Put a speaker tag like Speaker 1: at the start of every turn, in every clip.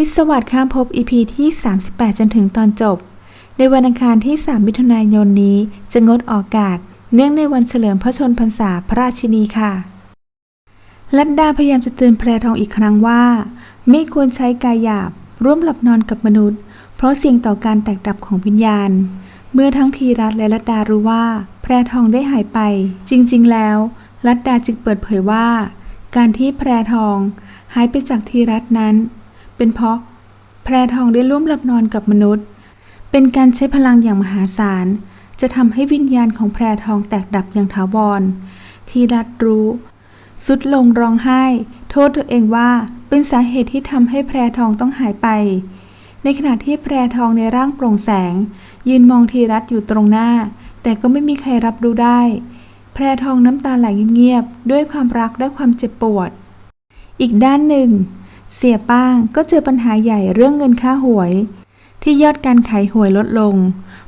Speaker 1: พิศวาสข้ามภพ EP ที่ 38 จนถึงตอนจบ ในวันอังคารที่ 3 มิถุนายนนี้จะงดออกอากาศ เนื่องในวันเฉลิมพระชนพรรษาพระราชินีค่ะ ลัดดาพยายามจะเตือนแพรทองอีกครั้งว่า ไม่ควรใช้กายหยาบ ร่วมหลับนอนกับมนุษย์ เพราะเสี่ยงต่อการแตกดับของวิญญาณ เมื่อทั้งทีรัตและลัดดารู้ว่า แพรทองได้หายไป จริง ๆ แล้ว ลัดดาจึงเปิดเผยว่า การที่แพรทอง หายไปจากทีรัตนั้น เป็นเพราะแพรทองได้ร่วมหลับนอนกับมนุษย์ เป็นการใช้พลังอย่างมหาศาล จะทำให้วิญญาณของแพรทองแตกดับอย่างถาวร ทีรัตรู้ สุดลงร้องไห้ โทษตัวเองว่าเป็นสาเหตุที่ทำให้แพรทองต้องหายไป ในขณะที่แพรทองในร่างโปร่งแสง ยืนมองทีรัตอยู่ตรงหน้า แต่ก็ไม่มีใครรับรู้ได้ แพรทองน้ำตาไหลเงียบๆด้วยความรักและความเจ็บปวด อีกด้านหนึ่ง เสียป้างก็เจอปัญหาใหญ่เรื่องเงินค่าหวย ที่ยอดการขายหวยลดลง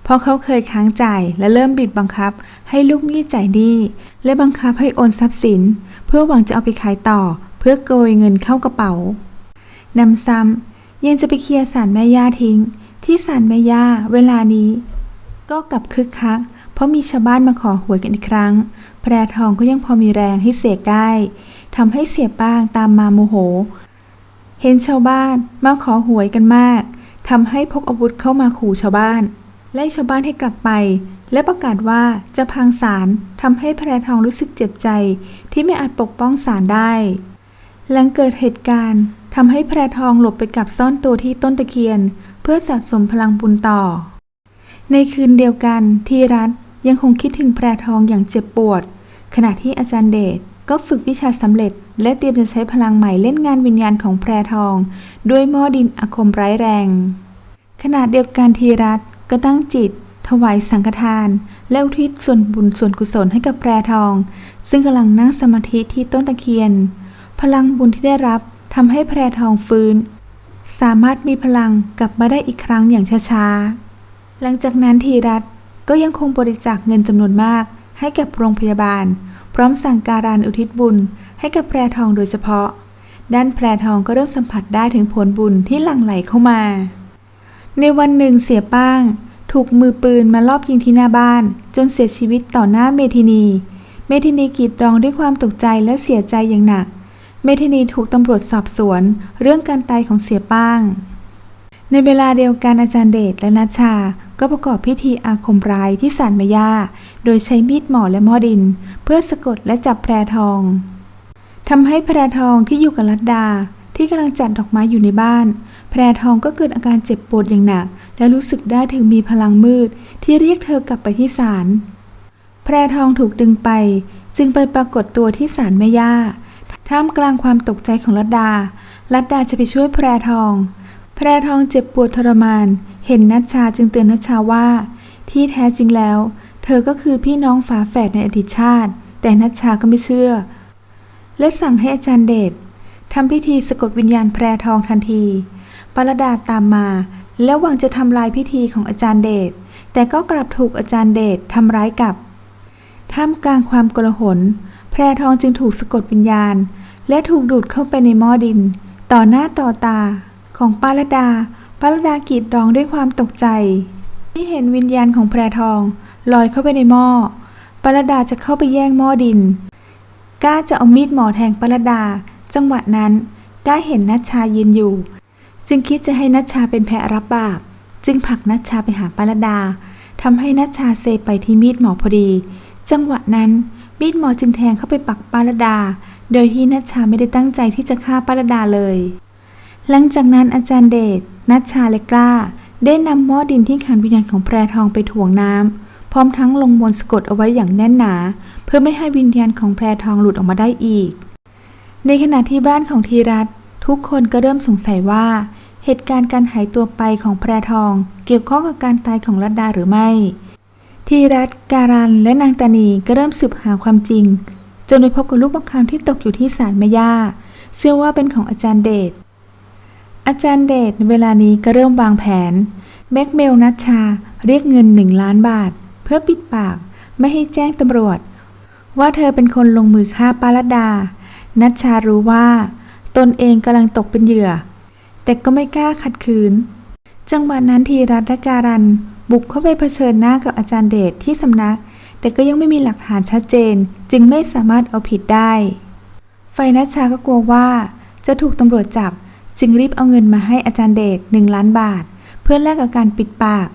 Speaker 1: เพราะเขาเคยค้างจ่ายและเริ่มบิดบังคับ ให้ลูกหนี้จ่ายหนี้และบังคับให้โอนทรัพย์สิน เพื่อหวังจะเอาไปขายต่อ เพื่อโกยเงินเข้ากระเป๋านำซ้ำยังจะไปเคลียร์สารแม่ย่าทิ้ง ที่สารแม่ย่าเวลานี้ ก็กลับคึกคัก เพราะมีชาวบ้านมาขอหวยกันอีกครั้ง แพรทองก็ยังพอมีแรงให้เสกได้ทำให้เสียป้างตามมาโมโห เห็นชาวบ้านมาขอหวยกันมากทำให้พกอาวุธเข้ามาขู่ชาวบ้านไล่ชาวบ้านให้กลับไป และประกาศว่าจะพังศาลทำให้แพรทองรู้สึกเจ็บใจ ที่ไม่อาจปกป้องศาลได้ หลังเกิดเหตุการณ์ทำให้แพรทองหลบไปกับซ่อนตัวที่ต้นตะเคียน เพื่อสะสมพลังบุญต่อ ในคืนเดียวกันทีรัตยังคงคิดถึงแพรทองอย่างเจ็บปวด ขณะที่อาจารย์เดช ก็ฝึกวิชาสำเร็จ และเตรียมจะใช้พลังใหม่เล่นงานวิญญาณของแพรทอง ด้วยหม้อดินอาคมร้ายแรง ขณะเดียวกันทีรัตก็ตั้งจิต ถวายสังฆทาน และอุทิศส่วนบุญส่วนกุศลให้กับแพรทอง ซึ่งกำลังนั่งสมาธิที่ต้นตะเคียน พลังบุญที่ได้รับทำให้แพรทองฟื้น สามารถมีพลังกลับมาได้อีกครั้งอย่างช้าๆหลังจากนั้นทีรัตก็ยังคงบริจาคเงินจำนวนมากให้กับโรงพยาบาล พร้อมสั่งการานอุทิศบุญให้กับแพรทองโดยเฉพาะ ด้านแพรทองก็เริ่มสัมผัสได้ถึงผลบุญที่หลั่งไหลเข้ามา ในวันหนึ่งเสียป้าง ถูกมือปืนมาลอบยิงที่หน้าบ้าน จนเสียชีวิตต่อหน้าเมทินี เมทินีกรีดร้องด้วยความตกใจและเสียใจอย่างหนัก เมทินีถูกตำรวจสอบสวน เรื่องการตายของเสียป้าง ในเวลาเดียวกันอาจารย์เดชและนัชชา ก็ประกอบพิธีอาคมร้ายที่ศาลแม่ย่าโดยใช้มีดหมอและหม้อดิน เพื่อสะกดและจับแพรทองทำให้แพรทองที่อยู่กับลัดดา ที่กำลังจัดดอกไม้อยู่ในบ้าน แพรทองก็เกิดอาการเจ็บปวดอย่างหนัก และรู้สึกได้ถึงมีพลังมืด ที่เรียกเธอกลับไปที่ศาลแพรทองถูกดึงไป จึงไปปรากฏตัวที่ศาลแม่ย่าท่ามกลางความตกใจของลัดดาลัดดาจะไปช่วยแพรทอง แพรทองเจ็บปวดทรมาน เห็นนัชชาจึงเตือนนัชชาว่า ที่แท้จริงแล้ว เธอก็คือพี่น้องฝาแฝดในอดีตชาติ แต่นัชชาก็ไม่เชื่อ และสั่งให้อาจารย์เดชทำพิธีสะกดวิญญาณแพรทองทันทีปารดาตามมา แล้วหวังจะทำลายพิธีของอาจารย์เดช แต่ก็กลับถูกอาจารย์เดชทำร้ายกับ ท่ามกลางความกลหน แพรทองจึงถูกสะกดวิญญาณ และถูกดูดเข้าไปในหม้อดิน ต่อหน้าต่อตาของปารดา ปารดากรีดร้องด้วยความตกใจ ที่เห็นวิญญาณของแพรทองลอยเข้าไปในหม้อปารดาจะเข้าไปแย่งหม้อดิน ก้าจะเอามีดหมอแทงปารดา จังหวะนั้นก้าเห็นนัชชายืนอยู่ จึงคิดจะให้นัชชาเป็นแพะรับบาป จึงผลักนัชชาไปหาปารดาทำให้นัชชาเซไปที่มีดหมอพอดี จังหวะนั้นมีดหมอจึงแทงเข้าไปปักปารดา โดยที่นัชชาไม่ได้ตั้งใจที่จะฆ่าปารดาเลย หลังจากนั้นอาจารย์เดช นัชชาและกล้า ได้นำหม้อดินที่ขันวิญญาณของแพรทองไปถ่วงน้ำพร้อมทั้งลงมนสะกดเอาไว้อย่างแน่นหนา เพื่อไม่ให้วิญญาณของแพรทองหลุดออกมาได้อีก ในขณะที่บ้านของธีรัตทุกคนก็เริ่มสงสัยว่า เหตุการณ์การหายตัวไปของแพรทอง เกี่ยวข้องกับการตายของรัตดาหรือไม่ธีรัตการันและนางตานีก็เริ่มสืบหาความจริงจนไปพบกับลูกประคำที่ตกอยู่ที่ศาลแม่ย่าเชื่อว่าเป็นของอาจารย์เดช อาจารย์เดชเวลานี้ก็เริ่มวางแผนแบ็กเมลนัชชาเรียกเงินหนึ่งล้านบาท เพื่อปิดปากไม่ให้แจ้งตำรวจ ว่าเธอเป็นคนลงมือฆ่าปารดา นัชชารู้ว่า ตนเองกำลังตกเป็นเหยื่อ แต่ก็ไม่กล้าขัดขืน จังหวะนั้นทีรัตและการัน บุกเข้าไปเผชิญหน้ากับอาจารย์เดชที่สำนัก แต่ก็ยังไม่มีหลักฐานชัดเจน จึงไม่สามารถเอาผิดได้ ไฟนัชชาก็กลัวว่าจะถูกตำรวจจับ จึงรีบเอาเงินมาให้อาจารย์เดชหนึ่งล้านบาท เพื่อแลกกับการปิดปาก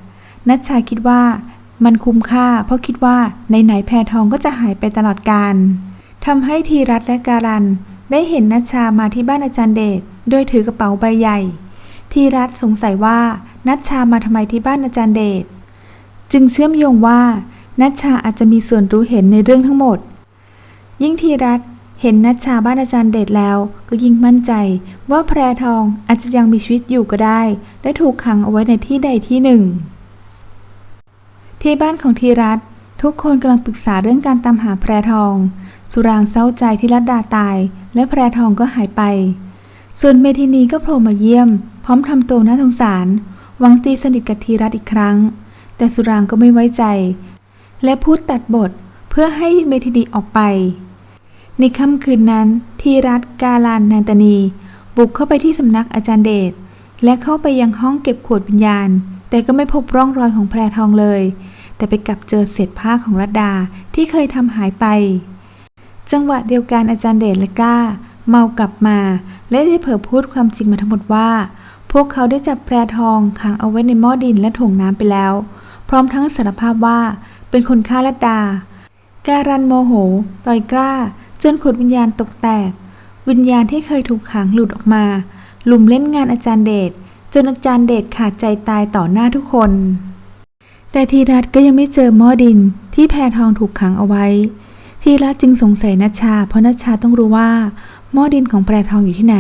Speaker 1: นัชชาคิดว่ามันคุ้มค่า เพราะคิดว่าในไหนแพรทองก็จะหายไปตลอดกาลทำให้ทีรัตและการัน ได้เห็นนัชชามาที่บ้านอาจารย์เดชโดยถือกระเป๋าใบใหญ่ ทีรัตสงสัยว่านัชชามาทำไมที่บ้านอาจารย์เดชจึงเชื่อมโยงว่านัชชาอาจจะมีส่วนรู้เห็นในเรื่องทั้งหมด ยิ่งทีรัต เห็นนัชชาบ้านอาจารย์เดชแล้วก็ยิ่งมั่นใจ ว่าแพรทองอาจจะยังมีชีวิตอยู่ก็ได้ และถูกขังเอาไว้ในที่ใดที่หนึ่ง ที่บ้านของทีรัตทุกคนกำลังปรึกษาเรื่องการตามหาแพรทอง สุรางเศร้าใจที่รัตดาตาย และแพรทองก็หายไป ส่วนเมทินีก็โผล่มาเยี่ยม พร้อมทำตัวน่าสงสารหวังตีสนิทกับทีรัตอีกครั้ง แต่สุรางก็ไม่ไว้ใจ และพูดตัดบทเพื่อให้เมทินีออกไป ในค่ำคืนนั้นทีรัตกาลานนางตนี บุกเข้าไปที่สำนักอาจารย์เดช และเข้าไปยังห้องเก็บขวดวิญญาณ แต่ก็ไม่พบร่องรอยของแพรทองเลย แต่ไปกลับเจอเศษผ้าของรัตดาที่เคยทำหายไป จังหวะเดียวกันอาจารย์เดชและก้า เมากลับมา และได้เผยพูดความจริงมาทั้งหมดว่า พวกเขาได้จับแพรทองขังเอาไว้ในหม้อดินและถ่วงน้ำไปแล้ว พร้อมทั้งสารภาพว่าเป็นคนฆ่ารัตดา การันโมโหต่อยกล้า จนขดวิญญาณตกแตก วิญญาณที่เคยถูกขังหลุดออกมา ลุมเล่นงานอาจารย์เดชจนอาจารย์เดชขาดใจตายต่อหน้าทุกคน แต่ทีรัตก็ยังไม่เจอหม้อดินที่แพรทองถูกขังเอาไว้ ทีรัตจึงสงสัยนัชชา เพราะนัชชาต้องรู้ว่าหม้อดินของแพรทองอยู่ที่ไหน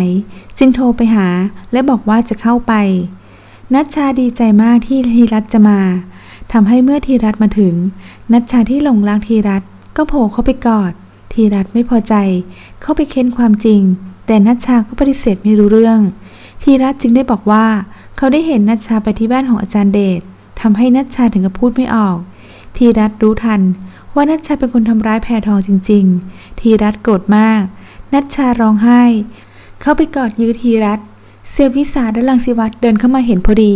Speaker 1: จึงโทรไปหาและบอกว่าจะเข้าไป นัชชาดีใจมากที่ทีรัตจะมาทำให้เมื่อทีรัตมาถึง นัชชาที่หลงรักทีรัตก็โผล่เข้าไปกอด ทีรัตไม่พอใจ เข้าไปเค้นความจริง แต่นัชชาก็ปฏิเสธไม่รู้เรื่องทีรัตจึงได้บอกว่า เขาได้เห็นนัชชาไปที่บ้านของอาจารย์เดชทำให้นัชชาถึงกับพูดไม่ออกทีรัตรู้ทัน ว่านัชชาเป็นคนทำร้ายแพรทองจริงๆทีรัตโกรธมาก นัชชาร้องไห้ เข้าไปกอดยื้อทีรัตเซลวิสาและลังสิวัตรเดินเข้ามาเห็นพอดี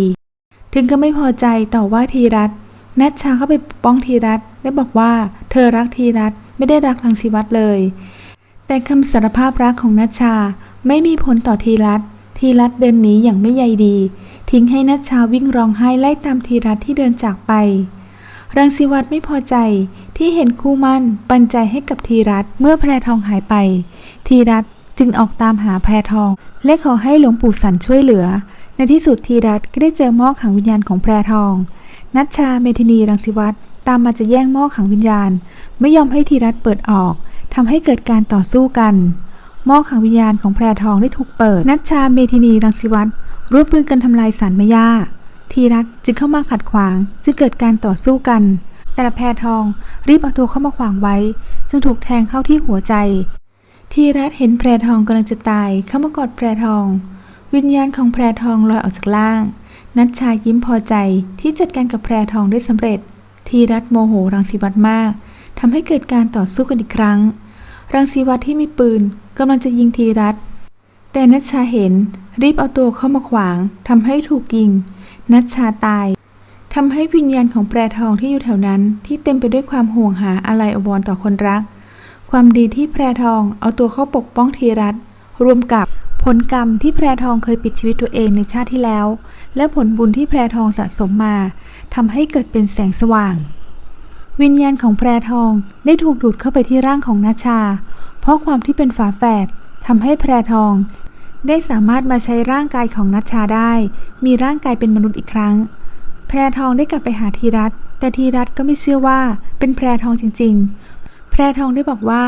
Speaker 1: ถึงก็ไม่พอใจต่อว่าทีรัตนัชชาเข้าไปปกป้องทีรัตและบอกว่า เธอรักทีรัตน์ ไม่ได้รักลังสิวัตรเลย แต่คำสารภาพรักของนัชชาไม่มีผลต่อทีรัตทีรัตเดินหนีอย่างไม่ใยดี ทิ้งให้นัชชาวิ่งร้องไห้ไล่ตามทีรัตที่เดินจากไป รังสิวัตรไม่พอใจที่เห็นคู่มั่นปันใจให้กับทีรัตเมื่อแพรทองหายไป ทีรัตจึงออกตามหาแพรทอง และขอให้หลวงปู่สันช่วยเหลือ ในที่สุดทีรัตก็ได้เจอม้อขังวิญญาณของแพรทอง นัชชาเมทินีรังสิวัตร ตามมาจะแย่งหม้อขังวิญญาณ ไม่ยอมให้ทีรัตเปิดออกทำให้เกิดการต่อสู้กันหม้อขังวิญญาณของแพรทองได้ถูกเปิด นัชชาเมทินีรังสิวัตรร่วมมือกันทำลายสารมย่าทีรัตจึงเข้ามาขัดขวาง จึงเกิดการต่อสู้กัน แต่ละแพรทองรีบเอาตัวเข้ามาขวางไว้ จึงถูกแทงเข้าที่หัวใจทีรัตเห็นแพรทองกำลังจะตายเข้ามากอดแพรทอง วิญญาณของแพรทองลอยออกจากล่าง นัชชายิ้มพอใจที่จัดการกับแพรทองได้สำเร็จ ทีรัตโมโหรังสีวัตรมากทำให้เกิดการต่อสู้กันอีกครั้ง รังสีวัตรที่มีปืนกำลังจะยิงทีรัตแต่นัชชาเห็นรีบเอาตัวเข้ามาขวางทำให้ถูกยิง นัชชาตายทำให้วิญญาณของแปรทองที่อยู่แถวนั้นที่เต็มไปด้วยความห่วงหาอะไรอวรต่อคนรัก ความดีที่แพรทองเอาตัวเข้าปกป้องทีรัตน์รวมกับผลกรรมที่แพรทองเคยปิดชีวิตตัวเองในชาติที่แล้ว และผลบุญที่แพรทองสะสมมาทำให้เกิดเป็นแสงสว่าง วิญญาณของแพรทองได้ถูกดูดเข้าไปที่ร่างของนัชชา เพราะความที่เป็นฝาแฝดทำให้แพรทอง ได้สามารถมาใช้ร่างกายของนัชชาได้ มีร่างกายเป็นมนุษย์อีกครั้ง แพรทองได้กลับไปหาทีรัตแต่ทีรัตก็ไม่เชื่อว่าเป็นแพรทองจริง ๆ แพรทองได้บอกว่า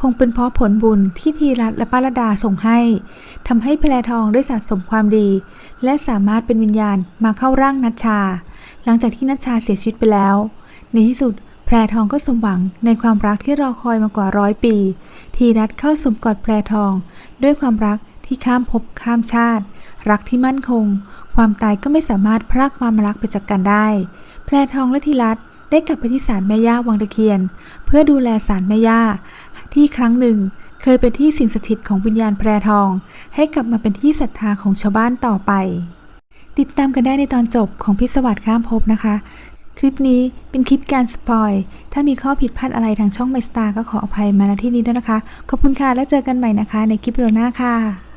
Speaker 1: คงเป็นเพราะผลบุญที่ทีรัตและป้าระดาส่งให้ทำให้แพรทองได้สะสมความดี และสามารถเป็นวิญญาณมาเข้าร่างนัชชา หลังจากที่นัชชาเสียชีวิตไปแล้ว ในที่สุดแพรทองก็สมหวังในความรักที่รอคอยมากว่าร้อยปี ทีรัตเข้าสมกอดแพรทอง ด้วยความรักที่ข้ามภพข้ามชาติ รักที่มั่นคง ความตายก็ไม่สามารถพรากความรักไปจากกันได้ แพรทองและทีรัตได้กลับไปที่ศาลแม่ย่าวังตะเคียน เพื่อดูแลศาลแม่ย่าที่ครั้งหนึ่ง เคยเป็นที่สิงสถิตของวิญญาณแพรทอง ให้กลับมาเป็นที่ศรัทธาของชาวบ้านต่อไป ติดตามกันได้ในตอนจบของพิศวัสข้ามภพนะคะ คลิปนี้เป็นคลิปการสปอย ถ้ามีข้อผิดพลาดอะไรทางช่องไมสตาร์ก็ขออภัยมาณที่นี้ด้วยนะคะ ขอบคุณค่ะ แล้วเจอกันใหม่นะคะ ในคลิปวิดีโอหน้าค่ะ